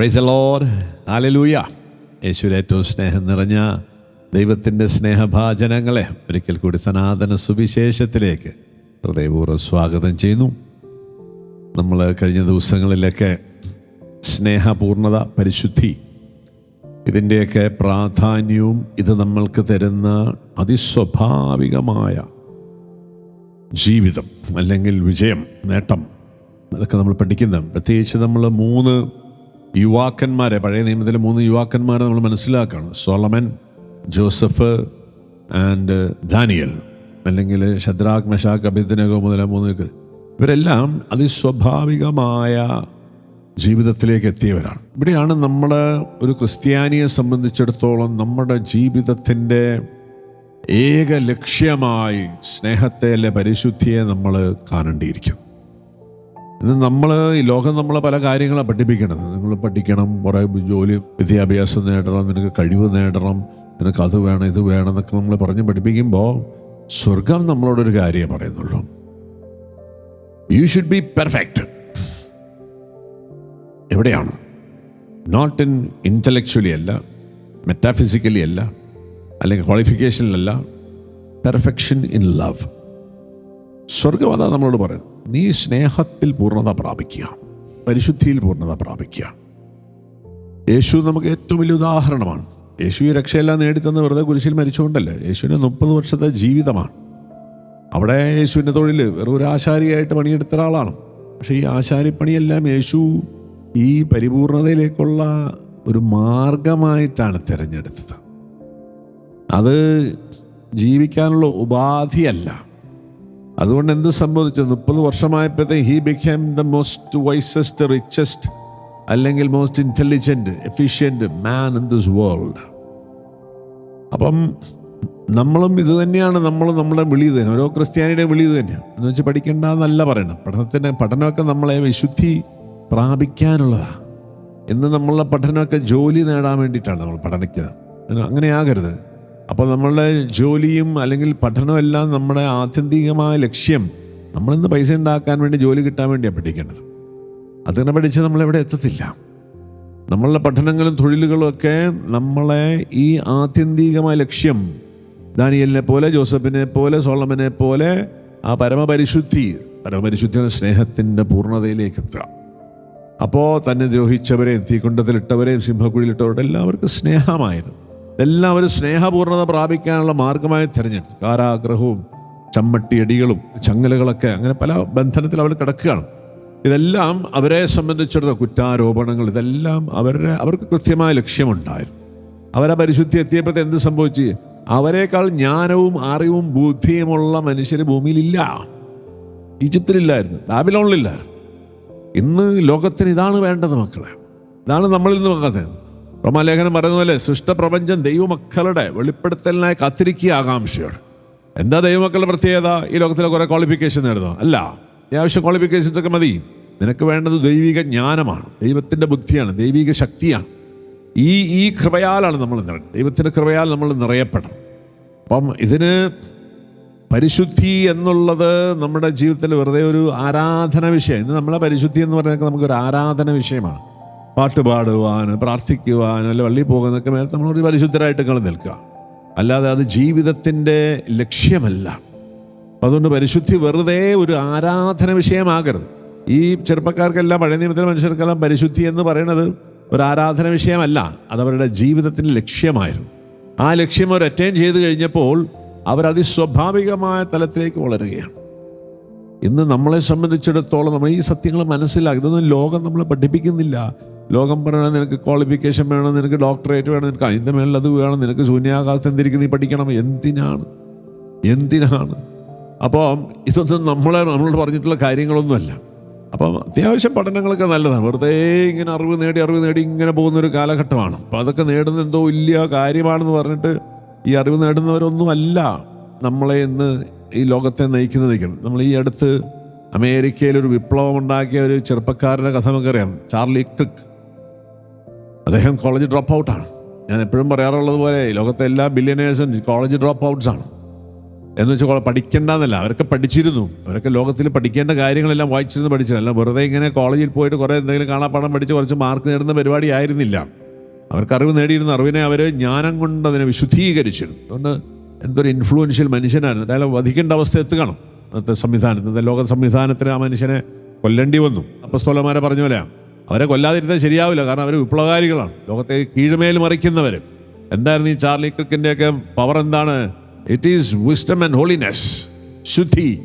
Price load ആലലൂയ യേശുര ഏറ്റവും സ്നേഹം നിറഞ്ഞ ദൈവത്തിന്റെ സ്നേഹഭാചനങ്ങളെ ഒരിക്കൽ കൂടി സനാതന സുവിശേഷത്തിലേക്ക് ഹൃദയപൂർവം സ്വാഗതം ചെയ്യുന്നു. നമ്മൾ കഴിഞ്ഞ ദിവസങ്ങളിലൊക്കെ സ്നേഹപൂർണത പരിശുദ്ധി ഇതിന്റെയൊക്കെ പ്രാധാന്യവും ഇത് നമ്മൾക്ക് തരുന്ന അതിസ്വാഭാവികമായ ജീവിതം അല്ലെങ്കിൽ വിജയം നേട്ടം അതൊക്കെ നമ്മൾ പഠിക്കുന്ന. പ്രത്യേകിച്ച് നമ്മൾ മൂന്ന് യുവാക്കന്മാരെ പഴയ നിയമത്തിലെ മൂന്ന് യുവാക്കന്മാരെ നമ്മൾ മനസ്സിലാക്കണം. സോളമൻ ജോസഫ് ആൻഡ് ദാനിയൽ അല്ലെങ്കിൽ ഷദ്രാഖ് മെഷാഖ് അഭിദ്നഗോ മുതല മൂന്ന്. ഇവരെല്ലാം അതിസ്വാഭാവികമായ ജീവിതത്തിലേക്ക് എത്തിയവരാണ്. ഇവിടെയാണ് നമ്മുടെ ഒരു ക്രിസ്ത്യാനിയെ സംബന്ധിച്ചിടത്തോളം നമ്മുടെ ജീവിതത്തിന്റെ ഏക ലക്ഷ്യമായി സ്നേഹത്തെ അല്ലെ പരിശുദ്ധിയെ നമ്മൾ കാണേണ്ടിയിരിക്കും ഇന്ന് നമ്മൾ ഈ ലോകം നമ്മളെ പല കാര്യങ്ങളാണ് പഠിപ്പിക്കണത്. നിങ്ങൾ പഠിക്കണം കുറേ ജോലി വിദ്യാഭ്യാസം നേടണം നിനക്ക് കഴിവ് നേടണം നിനക്ക് അത് വേണം ഇത് വേണം എന്നൊക്കെ നമ്മൾ പറഞ്ഞ് പഠിപ്പിക്കുമ്പോൾ സ്വർഗം നമ്മളോടൊരു കാര്യം പറയുന്നുള്ളൂ. യു ഷുഡ് ബി പെർഫെക്റ്റ് എവിടെയാണ്? നോട്ട് ഇൻ ഇന്റലക്ച്വലി അല്ല മെറ്റാഫിസിക്കലി അല്ല അല്ലെങ്കിൽ ക്വാളിഫിക്കേഷനിലല്ല പെർഫെക്ഷൻ ഇൻ ലവ് സ്വർഗം അതാണ് നമ്മളോട് പറയുന്നത്. നീ സ്നേഹത്തിൽ പൂർണത പ്രാപിക്കുക. പരിശുദ്ധിയിൽ പൂർണത പ്രാപിക്കുക. യേശു നമുക്ക് ഏറ്റവും വലിയ ഉദാഹരണമാണ്. യേശു ഈ രക്ഷയെല്ലാം നേടിത്തന്ന് വെറുതെ കുരിശിൽ മരിച്ചുകൊണ്ടല്ലേ? യേശുവിന് മുപ്പത് വർഷത്തെ ജീവിതമാണ്. അവിടെ യേശുവിന്റെ തൊഴിൽ വെറും ഒരു ആശാരിയായിട്ട് പണിയെടുത്ത ഒരാളാണ്. പക്ഷേ ഈ ആശാരിപ്പണിയെല്ലാം യേശു ഈ പരിപൂർണതയിലേക്കുള്ള ഒരു മാർഗമായിട്ടാണ് തിരഞ്ഞെടുത്തത്. അത് ജീവിക്കാനുള്ള ഉപാധിയല്ല. അതുകൊണ്ട് എന്ത് സംഭവിച്ചു? മുപ്പത് വർഷമായപ്പോഴത്തെ he become the most wisest richest അല്ലെങ്കിൽ most intelligent efficient man in this world അപ്പം നമ്മളും ഇത് തന്നെയാണ്. നമ്മൾ നമ്മുടെ വിളി തന്നെ. ഓരോ ക്രിസ്ത്യാനിയുടെ വിളി തന്നെയാണ്. എന്ന് വെച്ച് പഠിക്കേണ്ട എന്നല്ല പറയണം. പഠനത്തിന്റെ പഠനമൊക്കെ നമ്മളെ വിശുദ്ധി പ്രാപിക്കാനുള്ളതാണ് ഇന്ന് നമ്മളുടെ പഠനമൊക്കെ ജോലി നേടാൻ വേണ്ടിയിട്ടാണ് നമ്മൾ പഠനിക്കുന്നത് അങ്ങനെയാകരുത് അപ്പോൾ നമ്മളുടെ ജോലിയും അല്ലെങ്കിൽ പഠനവും എല്ലാം നമ്മുടെ ആത്യന്തികമായ ലക്ഷ്യം നമ്മളിന്ന് പൈസ ഉണ്ടാക്കാൻ വേണ്ടി ജോലി കിട്ടാൻ വേണ്ടിയാണ് പഠിക്കേണ്ടത്. അതിനെ പഠിച്ച് നമ്മളെവിടെ എത്തത്തില്ല. നമ്മളുടെ പഠനങ്ങളും തൊഴിലുകളും ഒക്കെ നമ്മളെ ഈ ആത്യന്തികമായ ലക്ഷ്യം ദാനിയലിനെ പോലെ ജോസഫിനെ പോലെ സോളമനെ പോലെ ആ പരമപരിശുദ്ധി പരമപരിശുദ്ധി സ്നേഹത്തിന്റെ പൂർണതയിലേക്ക് എത്തുക. അപ്പോൾ തന്നെ ദ്രോഹിച്ചവരെയും തീക്കുണ്ടത്തിലിട്ടവരെയും സിംഹക്കുഴിയിലിട്ടവരുടെ എല്ലാവർക്കും സ്നേഹമായിരുന്നു. എല്ലാവരും സ്നേഹപൂർണത പ്രാപിക്കാനുള്ള മാർഗമായി തിരഞ്ഞെടുത്തു. കാരാഗ്രഹവും ചമ്മട്ടിയടികളും ചങ്ങലകളൊക്കെ അങ്ങനെ പല ബന്ധനത്തിൽ അവർ കിടക്കുകയാണ്. ഇതെല്ലാം അവരെ സംബന്ധിച്ചിടത്തോളം കുറ്റാരോപണങ്ങൾ ഇതെല്ലാം അവരുടെ അവർക്ക് കൃത്യമായ ലക്ഷ്യമുണ്ടായിരുന്നു. അവരെ പരിശുദ്ധി എത്തിയപ്പോഴത്തെ എന്ത് സംഭവിച്ചു? അവരെക്കാൾ ജ്ഞാനവും അറിവും ബുദ്ധിയുമുള്ള മനുഷ്യർ ഭൂമിയിലില്ല. ഈജിപ്തിലില്ലായിരുന്നു ബാബിലോണിലില്ലായിരുന്നു. ഇന്ന് ലോകത്തിന് ഇതാണ് വേണ്ടത് മക്കളെ. ഇതാണ് നമ്മളിൽ നിന്ന് മക്കളെ റോമാലേഖനം പറയുന്ന പോലെ സൃഷ്ടപ്രപഞ്ചം ദൈവമക്കളുടെ വെളിപ്പെടുത്തലിനായി കാത്തിരിക്കുക ആകാംക്ഷയോട്. എന്താ ദൈവമക്കളുടെ പ്രത്യേകത? ഈ ലോകത്തിലെ കുറെ ക്വാളിഫിക്കേഷൻ നേടുന്നു അല്ല അത്യാവശ്യം ക്വാളിഫിക്കേഷൻസ് ഒക്കെ മതി. നിനക്ക് വേണ്ടത് ദൈവിക ജ്ഞാനമാണ്. ദൈവത്തിന്റെ ബുദ്ധിയാണ് ദൈവിക ശക്തിയാണ്. ഈ ഈ കൃപയാലാണ് നമ്മൾ നിറയുന്നത് ദൈവത്തിന്റെ കൃപയാൽ നമ്മൾ നിറയപ്പെടണം. അപ്പം ഇതിന് പരിശുദ്ധി എന്നുള്ളത് നമ്മുടെ ജീവിതത്തിൽ വെറുതെ ഒരു ആരാധന വിഷയം. ഇന്ന് നമ്മളെ പരിശുദ്ധി എന്ന് പറയുന്നത് നമുക്കൊരു ആരാധന വിഷയമാണ്. പാട്ട് പാടുവാൻ പ്രാർത്ഥിക്കുവാൻ വള്ളി പോകുന്നതൊക്കെ മേലെ ഒരു പരിശുദ്ധരായിട്ട് നിങ്ങൾ നിൽക്കുക. അല്ലാതെ അത് ജീവിതത്തിന്റെ ലക്ഷ്യമല്ല. അതുകൊണ്ട് പരിശുദ്ധി വെറുതെ ഒരു ആരാധന വിഷയമാകരുത്. ഈ ചെറുപ്പക്കാർക്കെല്ലാം പഴയ നിയമത്തിലെ മനുഷ്യർക്കെല്ലാം പരിശുദ്ധി എന്ന് പറയുന്നത് ഒരു ആരാധന വിഷയമല്ല. അതവരുടെ ജീവിതത്തിന്റെ ലക്ഷ്യമായിരുന്നു. ആ ലക്ഷ്യം അവർ അറ്റൈൻ ചെയ്ത് കഴിഞ്ഞപ്പോൾ അവർ അതിസ്വാഭാവികമായ തലത്തിലേക്ക് വളരുകയാണ്. ഇന്ന് നമ്മളെ സംബന്ധിച്ചിടത്തോളം നമ്മൾ ഈ സത്യങ്ങൾ മനസ്സിലാക്കി ഇതൊന്നും ലോകം നമ്മളെ പഠിപ്പിക്കുന്നില്ല. ലോകം പറയണം നിനക്ക് ക്വാളിഫിക്കേഷൻ വേണം നിനക്ക് ഡോക്ടറേറ്റ് വേണം നിനക്ക് അതിന്റെ മേലിൽ അത് വേണം നിനക്ക് ശൂന്യാകാശത്ത് എന്തിരിക്കും നീ പഠിക്കണം. എന്തിനാണ്? എന്തിനാണ്? അപ്പോൾ ഇതൊന്നും നമ്മളെ നമ്മളോട് പറഞ്ഞിട്ടുള്ള കാര്യങ്ങളൊന്നുമല്ല. അപ്പം അത്യാവശ്യം പഠനങ്ങളൊക്കെ നല്ലതാണ്. വെറുതെ ഇങ്ങനെ അറിവ് നേടി അറിവ് നേടി ഇങ്ങനെ പോകുന്ന ഒരു കാലഘട്ടമാണ്. അപ്പം അതൊക്കെ നേടുന്ന എന്തോ വലിയ കാര്യമാണെന്ന് പറഞ്ഞിട്ട് ഈ അറിവ് നേടുന്നവരൊന്നുമല്ല നമ്മളെ ഇന്ന് ഈ ലോകത്തെ നയിക്കുന്നത് നമ്മൾ ഈ അടുത്ത് അമേരിക്കയിൽ ഒരു വിപ്ലവം ഉണ്ടാക്കിയ ഒരു ചെറുപ്പക്കാരന്റെ കഥ നമുക്കറിയാം. Charlie Crick. അദ്ദേഹം കോളേജ് ഡ്രോപ്പ് ഔട്ടാണ് ഞാൻ എപ്പോഴും പറയാറുള്ളത് പോലെ ലോകത്തെ എല്ലാ ബില്യനേഴ്സും കോളേജ് ഡ്രോപ്പ് ഔട്ട്സ് ആണ്. എന്ന് വെച്ചാൽ പഠിക്കേണ്ടെന്നല്ല അവരൊക്കെ പഠിച്ചിരുന്നു. അവരൊക്കെ ലോകത്തിൽ പഠിക്കേണ്ട കാര്യങ്ങളെല്ലാം വായിച്ചിരുന്നു പഠിച്ചതല്ല വെറുതെ ഇങ്ങനെ കോളേജിൽ പോയിട്ട് കുറേ എന്തെങ്കിലും കാണാപ്പാടം പഠിച്ച് കുറച്ച് മാർക്ക് നേടുന്ന പരിപാടി ആയിരുന്നില്ല. അവർക്ക് അറിവ് നേടിയിരുന്ന അറിവിനെ അവർ ജ്ഞാനം കൊണ്ട് അതിനെ വിശുദ്ധീകരിച്ചിരുന്നു. അതുകൊണ്ട് എന്തൊരു ഇൻഫ്ലുവൻഷ്യൽ മനുഷ്യനായിരുന്നു. അതായത് വധിക്കേണ്ട അവസ്ഥ എത്തുകയാണ്. അന്നത്തെ സംവിധാനത്തിൽ ലോക സംവിധാനത്തിന് ആ മനുഷ്യനെ കൊല്ലേണ്ടി വന്നു. അപ്പസ്തോലന്മാരെ പറഞ്ഞ പോലെ അവരെ കൊല്ലാതിരുത്താൻ ശരിയാവില്ല. കാരണം അവർ വിപ്ലവകാരികളാണ്. ലോകത്തെ കീഴ്മേൽ മറിക്കുന്നവർ എന്തായിരുന്നു ഈ ചാർലി ക്രിക്കിന്റെയൊക്കെ പവർ എന്താണ്? It is wisdom and holiness ശുദ്ധി.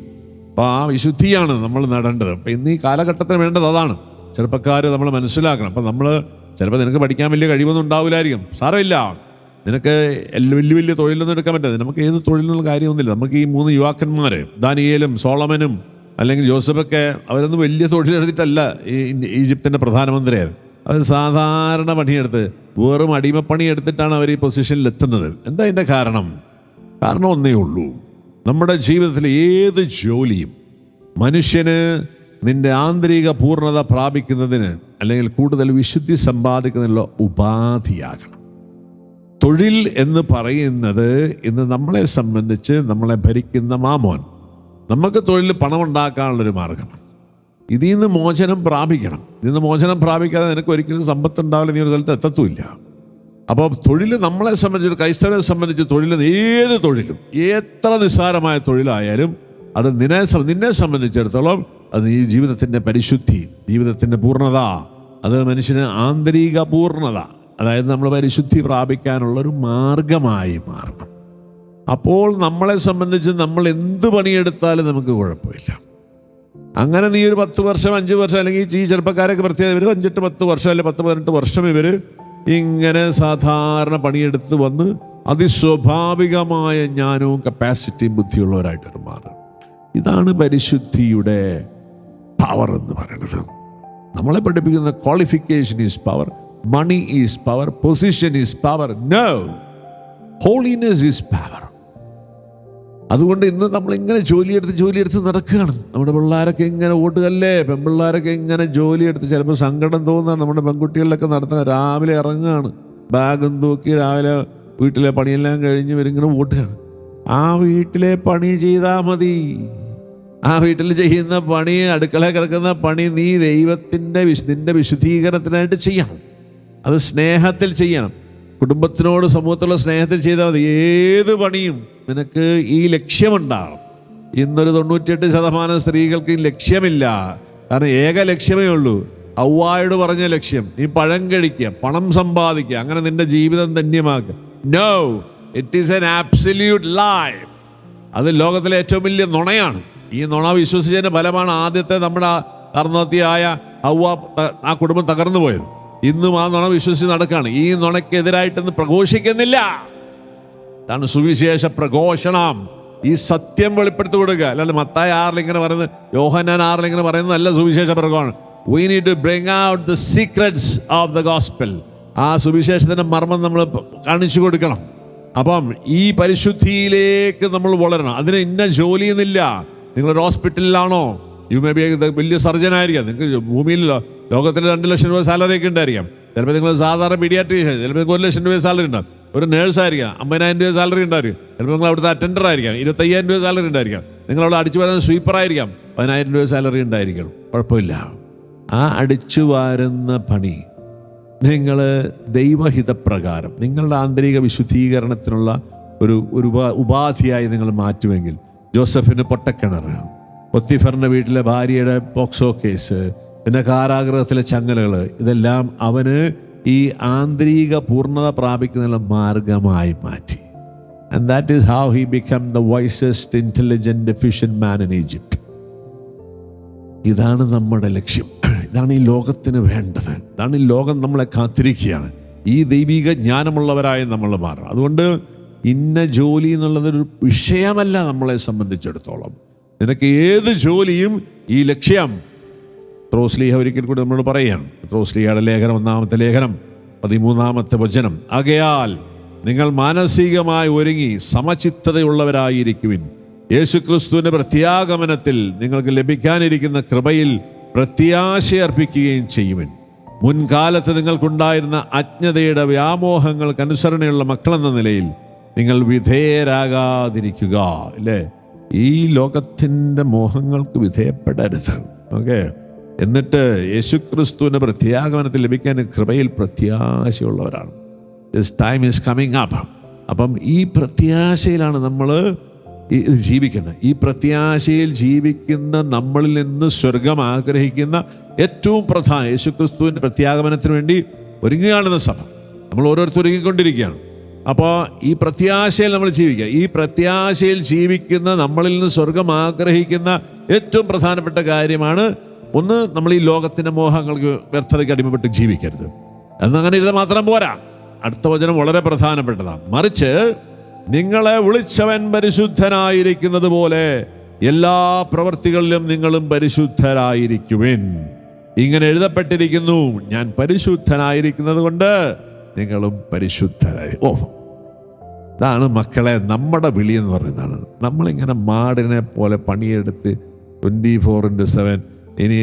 അപ്പോൾ ആ വിശുദ്ധിയാണ് നമ്മൾ നേടേണ്ടത്. അപ്പം ഇന്ന് ഈ കാലഘട്ടത്തിന് വേണ്ടത് അതാണ്. ചെറുപ്പക്കാർ നമ്മൾ മനസ്സിലാക്കണം. അപ്പം നമ്മൾ ചിലപ്പോൾ നിനക്ക് പഠിക്കാൻ വലിയ കഴിവൊന്നും ഉണ്ടാവില്ലായിരിക്കും. സാരമില്ല. നിനക്ക് വലിയ വലിയ തൊഴിലൊന്നും എടുക്കാൻ പറ്റാതെ നമുക്ക് ഏത് തൊഴിലിനുള്ള കാര്യമൊന്നുമില്ല. നമുക്ക് ഈ മൂന്ന് യുവാക്കന്മാർ ദാനിയേലും സോളമനും അല്ലെങ്കിൽ ജോസഫൊക്കെ അവരൊന്നും വലിയ തൊഴിലെടുത്തിട്ടല്ല ഈ ഈജിപ്തിന്റെ പ്രധാനമന്ത്രിയായത് അവർ സാധാരണ പണിയെടുത്ത് വെറും അടിമപ്പണി എടുത്തിട്ടാണ് അവർ ഈ പൊസിഷനിൽ എത്തുന്നത്. എന്താ അതിന്റെ കാരണം? കാരണം ഒന്നേ ഉള്ളൂ. നമ്മുടെ ജീവിതത്തിൽ ഏത് ജോലിയും മനുഷ്യന് നിന്റെ ആന്തരിക പൂർണത പ്രാപിക്കുന്നതിന് അല്ലെങ്കിൽ കൂടുതൽ വിശുദ്ധി സമ്പാദിക്കുന്നതിനുള്ള ഉപാധിയാകണം. തൊഴിൽ എന്ന് പറയുന്നത് ഇന്ന് നമ്മളെ സംബന്ധിച്ച് നമ്മളെ ഭരിക്കുന്ന മാമോൻ നമുക്ക് തൊഴിൽ പണം ഉണ്ടാക്കാനുള്ളൊരു മാർഗം. ഇതിൽ നിന്ന് മോചനം പ്രാപിക്കണം. ഇതിൽ നിന്ന് മോചനം പ്രാപിക്കാതെ നിനക്ക് ഒരിക്കലും സമ്പത്ത് ഉണ്ടാവില്ല നീ ഒരു സ്ഥലത്ത് എത്തത്തുമില്ല. അപ്പോൾ തൊഴിൽ നമ്മളെ സംബന്ധിച്ച് ക്രൈസ്തവരെ സംബന്ധിച്ച് തൊഴിൽ ഏത് തൊഴിലും എത്ര നിസ്സാരമായ തൊഴിലായാലും അത് നിന്നെ നിന്നെ സംബന്ധിച്ചിടത്തോളം അത് ഈ ജീവിതത്തിന്റെ പരിശുദ്ധി ജീവിതത്തിന്റെ പൂർണത അത് മനുഷ്യന് ആന്തരിക പൂർണത അതായത് നമ്മൾ പരിശുദ്ധി പ്രാപിക്കാനുള്ള ഒരു മാർഗമായി മാറണം. അപ്പോൾ നമ്മളെ സംബന്ധിച്ച് നമ്മൾ എന്ത് പണിയെടുത്താലും നമുക്ക് കുഴപ്പമില്ല. അങ്ങനെ നീ ഒരു പത്ത് വർഷം അഞ്ച് വർഷം അല്ലെങ്കിൽ ഈ ചെറുപ്പക്കാരൊക്കെ പ്രത്യേകം ഇവർ അഞ്ചെട്ട് പത്ത് വർഷം അല്ലെങ്കിൽ പത്ത് പതിനെട്ട് വർഷം ഇവർ ഇങ്ങനെ സാധാരണ പണിയെടുത്ത് വന്ന് അതിസ്വാഭാവികമായ ജ്ഞാനവും കപ്പാസിറ്റിയും ബുദ്ധിയുള്ളവരായിട്ട് മാറും. ഇതാണ് പരിശുദ്ധിയുടെ പവർ എന്ന് പറയുന്നത്. നമ്മളെ പഠിപ്പിക്കുന്ന qualification is power money is power position is power no holiness is power അതുകൊണ്ട് ഇന്ന് നമ്മൾ ഇങ്ങനെ ജോലിയെടുത്ത് ജോലിയെടുത്ത് നടക്കുകയാണ്. നമ്മുടെ പിള്ളേരൊക്കെ ഇങ്ങനെ ഓട്ടുകല്ലേ പെൺപിള്ളേരൊക്കെ ഇങ്ങനെ ജോലിയെടുത്ത് ചിലപ്പോൾ സങ്കടം തോന്നുകയാണ്. നമ്മുടെ പെൺകുട്ടികളിലൊക്കെ നടത്തുക രാവിലെ ഇറങ്ങുകയാണ്. ബാഗും തൂക്കി രാവിലെ വീട്ടിലെ പണിയെല്ലാം കഴിഞ്ഞ് ഇവരിങ്ങനെ ഓട്ടുകയാണ് ആ വീട്ടിലെ പണി ചെയ്താൽ മതി. ആ വീട്ടിൽ ചെയ്യുന്ന പണി അടുക്കള കിടക്കുന്ന പണി നീ ദൈവത്തിന്റെ വിശുദ്ധീകരണത്തിനായിട്ട് ചെയ്യണം. അത് സ്നേഹത്തിൽ ചെയ്യണം. കുടുംബത്തിനോട് സമൂഹത്തിലുള്ള സ്നേഹത്തിൽ ചെയ്താൽ മതി. ഏത് പണിയും നിനക്ക് ഈ ലക്ഷ്യമുണ്ടാകും. ഇന്നൊരു തൊണ്ണൂറ്റിയെട്ട് ശതമാനം സ്ത്രീകൾക്ക് ലക്ഷ്യമില്ല. കാരണം ഏക ലക്ഷ്യമേ ഉള്ളൂ. ഔവായോട് പറഞ്ഞ ലക്ഷ്യം നീ പഴം കഴിക്കുക പണം സമ്പാദിക്കുക അങ്ങനെ നിന്റെ ജീവിതം ധന്യമാക്കുക. No it is an absolute lie അത് ലോകത്തിലെ ഏറ്റവും വലിയ നുണയാണ്. ഈ നുണ വിശ്വസിച്ചതിന്റെ ഫലമാണ് ആദ്യത്തെ നമ്മുടെ കർണത്തിയായ ഔവ ആ കുടുംബം തകർന്നു പോയത് ഇന്നും ആ നുണ വിശ്വസിച്ച് നടക്കുകയാണ് ഈ നുണയ്ക്കെതിരായിട്ടൊന്ന് പ്രഘോഷിക്കുന്നില്ല. ഇതാണ് സുവിശേഷ പ്രഘോഷണം. ഈ സത്യം വെളിപ്പെടുത്തി കൊടുക്കുക അല്ലാണ്ട് മത്തായ ആറിലിങ്ങനെ പറയുന്നത് യോഹന്നാൻ ആറിലിങ്ങനെ പറയുന്നതല്ല സുവിശേഷ പ്രഘോഷണം we need to bring out the secrets of the gospel ആ സുവിശേഷത്തിന്റെ മർമ്മം നമ്മൾ കാണിച്ചു കൊടുക്കണം. അപ്പം ഈ പരിശുദ്ധിയിലേക്ക് നമ്മൾ വളരണം. അതിന് ഇന്ന ജോലിയൊന്നുമില്ല. നിങ്ങളൊരു ഹോസ്പിറ്റലിലാണോ യു മേ ബി വലിയ സർജനായിരിക്കാം നിങ്ങൾക്ക് ഭൂമിയിൽ ലോകത്തിൽ രണ്ട് ലക്ഷം രൂപ സാലറി ഒക്കെ ഉണ്ടായിരിക്കാം. ചിലപ്പോൾ നിങ്ങൾ സാധാരണ പീഡിയാട്രീഷ്യൻ ചിലപ്പോൾ നിങ്ങൾക്ക് ഒരു ലക്ഷം രൂപ സാലറി ഉണ്ടാവും. ഒരു നേഴ്സ് ആയിരിക്കാം അമ്പതിനായിരം രൂപ സാലറി ഉണ്ടായിരിക്കും ചിലപ്പോൾ നിങ്ങൾ അവിടുത്തെ അറ്റൻഡർ ആയിരിക്കാം ഇരുപത്തയ്യായിരം രൂപ സാലറി ഉണ്ടായിരിക്കാം. നിങ്ങൾ അവിടെ അടിച്ചു വരുന്ന സ്വീപ്പർ ആയിരിക്കാം പതിനായിരം രൂപ സാലറി ഉണ്ടായിരിക്കണം കുഴപ്പമില്ല. ആ അടിച്ചു വാരുന്ന പണി നിങ്ങൾ ദൈവഹിതപ്രകാരം നിങ്ങളുടെ ആന്തരിക വിശുദ്ധീകരണത്തിനുള്ള ഒരു ഒരു ഉപ- ഉപാധിയായി നിങ്ങൾ മാറ്റുമെങ്കിൽ ജോസഫിന് പൊട്ടക്കിണർ പൊത്തിഫറിന്റെ വീട്ടിലെ ഭാര്യയുടെ പോക്സോ കേസ് പിന്നെ കാരാഗ്രഹത്തിലെ ചങ്ങലകൾ ഇതെല്ലാം അവന് ഈ ആന്തരിക പൂർണത പ്രാപിക്കുന്നതിനുള്ള മാർഗമായി മാറ്റി. And that is how he become the wisest intelligent efficient man in Egypt ഇതാണ് നമ്മുടെ ലക്ഷ്യം. ഇതാണ് ഈ ലോകത്തിന് വേണ്ടത്. ഇതാണ് ഈ ലോകം നമ്മളെ കാത്തിരിക്കുകയാണ്. ഈ ദൈവിക ജ്ഞാനമുള്ളവരായി നമ്മൾ മാറണം. അതുകൊണ്ട് ഇന്ന ജോലി എന്നുള്ളതൊരു വിഷയമല്ല നമ്മളെ സംബന്ധിച്ചിടത്തോളം. നിനക്ക് ഏത് ജോലിയും ഈ ലക്ഷ്യം. ത്രോസ്ലീഹ ഒരിക്കൽ കൂടി നമ്മളോട് പറയാം ത്രോസ്ലീഹയുടെ ലേഖനം ഒന്നാമത്തെ ലേഖനം പതിമൂന്നാമത്തെ വചനം. ആകയാൽ നിങ്ങൾ മാനസികമായി ഒരുങ്ങി സമചിത്തതയുള്ളവരായിരിക്കുവിൻ. യേശുക്രിസ്തുവിന്റെ പ്രത്യാഗമനത്തിൽ നിങ്ങൾക്ക് ലഭിക്കാനിരിക്കുന്ന കൃപയിൽ പ്രത്യാശ അർപ്പിക്കുകയും ചെയ്യുവിൻ. മുൻകാലത്ത് നിങ്ങൾക്കുണ്ടായിരുന്ന അജ്ഞതയുടെ വ്യാമോഹങ്ങൾക്ക് അനുസരണയുള്ള മക്കളെന്ന നിലയിൽ നിങ്ങൾ വിധേയരാകാതിരിക്കുക അല്ലേ? ഈ ലോകത്തിന്റെ മോഹങ്ങൾക്ക് വിധേയപ്പെടരുത്. ഓക്കെ? എന്നിട്ട് യേശുക്രിസ്തുവിന്റെ പ്രത്യാഗമനത്തിൽ ലഭിക്കാൻ കൃപയിൽ പ്രത്യാശയുള്ളവരാണ്. This time is coming up അപ്പം ഈ പ്രത്യാശയിലാണ് നമ്മൾ ജീവിക്കുന്നത്. ഈ പ്രത്യാശയിൽ ജീവിക്കുന്ന നമ്മളിൽ നിന്ന് സ്വർഗം ആഗ്രഹിക്കുന്ന ഏറ്റവും പ്രധാന യേശുക്രിസ്തുവിന്റെ പ്രത്യാഗമനത്തിന് വേണ്ടി ഒരുങ്ങുകയാണെന്ന സഭ. നമ്മൾ ഓരോരുത്തർ ഒരുങ്ങിക്കൊണ്ടിരിക്കുകയാണ്. അപ്പോൾ ഈ പ്രത്യാശയിൽ നമ്മൾ ജീവിക്കുക. ഈ പ്രത്യാശയിൽ ജീവിക്കുന്ന നമ്മളിൽ നിന്ന് സ്വർഗം ആഗ്രഹിക്കുന്ന ഏറ്റവും പ്രധാനപ്പെട്ട കാര്യമാണ് ഒന്ന് നമ്മൾ ഈ ലോകത്തിന്റെ മോഹങ്ങൾക്ക് വ്യർത്ഥതയ്ക്ക് അടിമപ്പെട്ട് ജീവിക്കരുത്. എന്നങ്ങനെ ഇരുന്ന് മാത്രം പോരാ. അടുത്ത വചനം വളരെ പ്രധാനപ്പെട്ടതാണ് മറിച്ച് നിങ്ങളെ വിളിച്ചവൻ പരിശുദ്ധനായിരിക്കുന്നത് പോലെ എല്ലാ പ്രവൃത്തികളിലും നിങ്ങളും പരിശുദ്ധരായിരിക്കുവിൻ. ഇങ്ങനെ എഴുതപ്പെട്ടിരിക്കുന്നു ഞാൻ പരിശുദ്ധനായിരിക്കുന്നത് കൊണ്ട് നിങ്ങളും പരിശുദ്ധരായി. ഓ ഇതാണ് മക്കളെ നമ്മുടെ വിളി എന്ന് പറയുന്നതാണ്. നമ്മളിങ്ങനെ മാടിനെ പോലെ പണിയെടുത്ത് ട്വന്റി ഫോർ ഇന്റു സെവൻ ഇനി